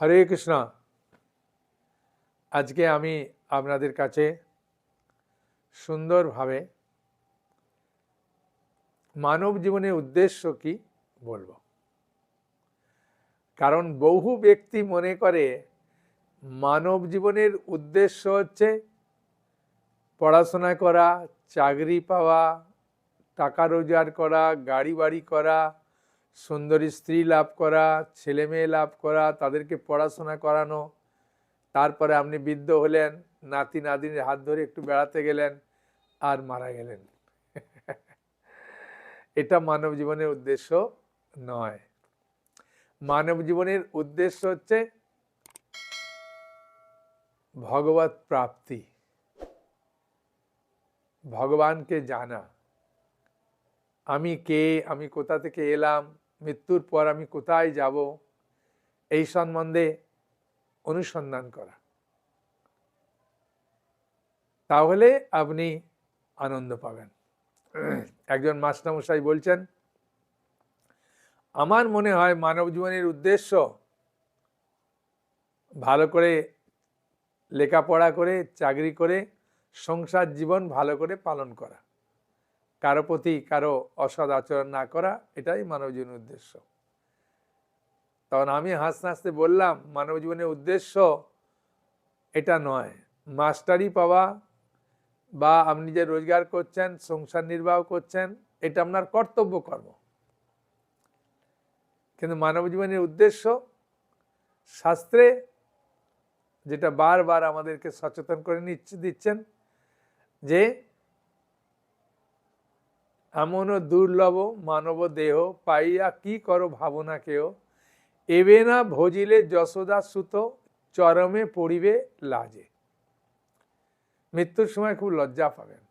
হরে কৃষ্ণ। আজকে আমি আপনাদের কাছে সুন্দরভাবে মানব জীবনের উদ্দেশ্য কি বলব? কারণ বহু ব্যক্তি মনে করে মানব জীবনের উদ্দেশ্য হচ্ছে পড়াশোনা করা, চাকরি পাওয়া, টাকা রোজগার করা, গাড়ি বাড়ি করা সুন্দরী স্ত্রী লাভ করা, ছেলে মেয়ে লাভ করা, তাদেরকে পড়াশোনা করানো, তারপরে আপনি বৃদ্ধ হলেন, নাতি নাতিনের হাত ধরে একটু বেড়াতে গেলেন আর মারা গেলেন। এটা মানব জীবনের উদ্দেশ্য নয়। মানব জীবনের উদ্দেশ্য হচ্ছে ভগবত প্রাপ্তি, ভগবানকে জানা। আমি কে? আমি কোথা থেকে এলাম? মৃত্যুর পর আমি কোথায় যাব? এই সম্বন্ধে অনুসন্ধান করা। তাহলে আপনি আনন্দ পাবেন। একজন মাস্টারমশাই বলছেন, আমার মনে হয় মানব জীবনের উদ্দেশ্য ভালো করে লেখাপড়া করে, চাকরি করে, সংসার জীবন ভালো করে পালন করা। কারও প্রতি কারও অসৎ আচরণ না করা, এটাই মানব জীবনের উদ্দেশ্য। তখন আমি হাসতে হাসতে বললাম মানব জীবনের উদ্দেশ্য এটা নয়। মাস্টারি পাওয়া বা আপনি যে রোজগার করছেন, সংসার নির্বাহ করছেন, এটা আপনার কর্তব্য কর্ম। কিন্তু মানব জীবনের উদ্দেশ্য শাস্ত্রে যেটা বারবার আমাদেরকে সচেতন করে নিচ্ছে, দিচ্ছেন যে এমন দুর্লভ মানব দেহ পাইয়া কি করো ভাবনা কেউ এবে না ভজিলে যশোদা সুত, চরমে পড়িবে লাজে। মৃত্যুর সময় খুব লজ্জা পাবেন।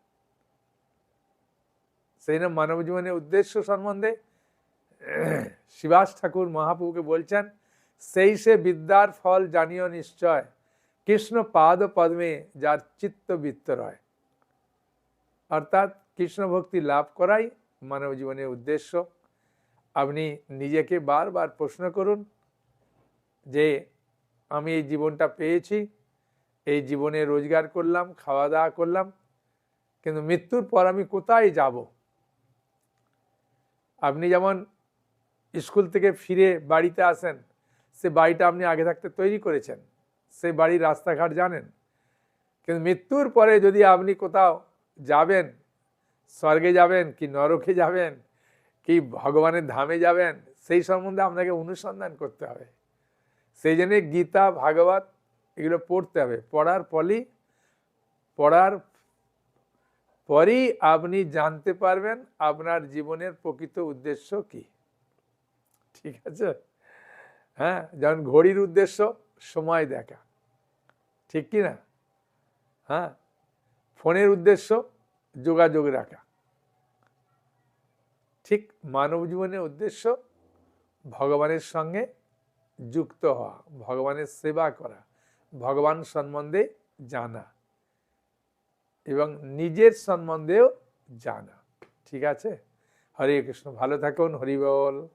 সেই না মানব জীবনের উদ্দেশ্য সম্বন্ধে শিবাস ঠাকুর মহাপ্রভুকে বলছেন, সেই সে বিদ্যার ফল জানিও নিশ্চয়, কৃষ্ণ পাদ পদ্মে যার চিত্ত বৃত্ত রয়। অর্থাৎ কৃষ্ণ ভক্তি লাভ করাই মানব জীবনের উদ্দেশ্য। আপনি নিজেকে বারবার প্রশ্ন করুন যে, আমি এই জীবনটা পেয়েছি, এই জীবনে রোজগার করলাম খাওয়া দাওয়া করলাম, কিন্তু মৃত্যুর পর আমি কোথায় যাব? আপনি যেমন স্কুল থেকে ফিরে বাড়িতে আসেন, সে বাড়িটা আপনি আগে থাকতে তৈরি করেছেন, সে বাড়ির রাস্তাঘাট জানেন, কিন্তু মৃত্যুর পরে যদি আপনি কোথাও যাবেন স্বর্গে যাবেন কি নরকে যাবেন, কি ভগবানের ধামে যাবেন, সেই সম্বন্ধে আপনাকে অনুসন্ধান করতে হবে। সেই জন্যে গীতা, ভাগবত এগুলো পড়তে হবে। পড়ার ফলই পড়ার পরই আপনি জানতে পারবেন আপনার জীবনের প্রকৃত উদ্দেশ্য কি। ঠিক আছে? হ্যাঁ যেমন ঘড়ির উদ্দেশ্য, সময় দেখা। ঠিক কি না হ্যাঁ ফোনের উদ্দেশ্য যোগাযোগ রাখা। ঠিক মানব জীবনের উদ্দেশ্য ভগবানের সঙ্গে যুক্ত হওয়া, ভগবানের সেবা করা, ভগবান সম্বন্ধে জানা এবং নিজের সম্বন্ধেও জানা। ঠিক আছে? হরে কৃষ্ণ, ভালো থাকুন, হরি বল।